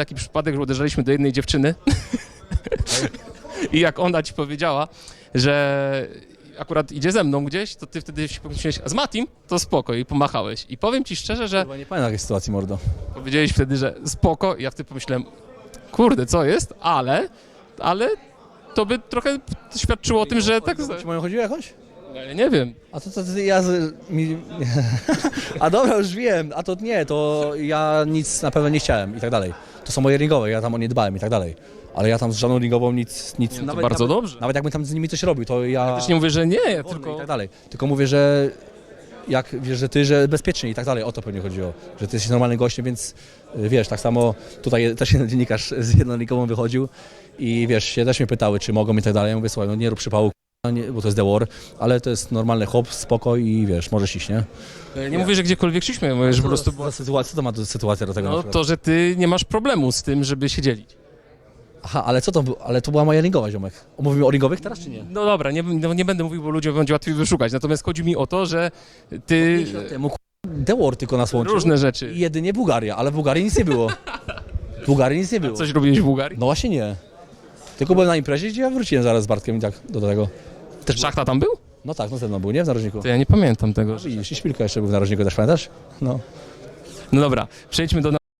taki przypadek, że uderzaliśmy do jednej dziewczyny i jak ona ci powiedziała, że akurat idzie ze mną gdzieś, to ty wtedy się pomyślałeś, a z Matim? To spoko i pomachałeś. I powiem ci szczerze, że Chyba nie pamiętam takiej sytuacji, mordo. powiedziałeś wtedy, że spoko i ja wtedy pomyślałem, kurde, co jest? Ale, ale to by trochę świadczyło o tym, że tak... Ci moją chodziło jakoś? No, ja nie wiem. A to, to, to ja... Z, mi... A dobra, już wiem. A to nie, to ja nic na pewno nie chciałem i tak dalej. To są moje ringowe, ja tam o nie dbałem i tak dalej. Ale ja tam z żadną ringową nic... nic Nie, no to bardzo nawet, dobrze. Nawet jakbym tam z nimi coś robił, to ja... Też nie mówię, że nie, ja tylko... I tak dalej. Tylko mówię, że jak wiesz, że ty, że bezpiecznie i tak dalej, o to pewnie chodziło, że ty jesteś normalnym gościem, więc y, wiesz, tak samo tutaj też jeden dziennikarz z jednoligową wychodził i wiesz, się też mnie pytały, czy mogą i tak dalej, ja mówię, słuchaj, no nie rób przypału, nie, bo to jest The War, ale to jest normalny hop, spoko i wiesz, możesz iść, nie? Ja nie mówię, że gdziekolwiek szliśmy, mówię, że po prostu... Co, za sytuacja, co to ma do, sytuacja do tego na No przykład? to, że ty nie masz problemu z tym, żeby się dzielić. Aha, ale co to było? Ale to była moja ringowa, ziomek. Mówimy o ringowych teraz, czy nie? No dobra, nie, no nie będę mówił, bo ludziom będzie łatwiej wyszukać. Natomiast chodzi mi o to, że ty Temu, k***a, The War tylko nas łączył. różne rzeczy. I jedynie Bułgaria, ale w Bułgarii nic nie było. W Bułgarii nic nie było. Coś robiłeś w Bułgarii? No właśnie nie. Tylko byłem na imprezie, gdzie ja wróciłem zaraz z Bartkiem i tak do tego. Też Szachta tam był? No tak, no ze mną był, nie? W narożniku. To ja nie pamiętam tego. Widzisz, i Szpilka jeszcze był w narożniku też, pamiętasz? No. No dobra, przejdźmy do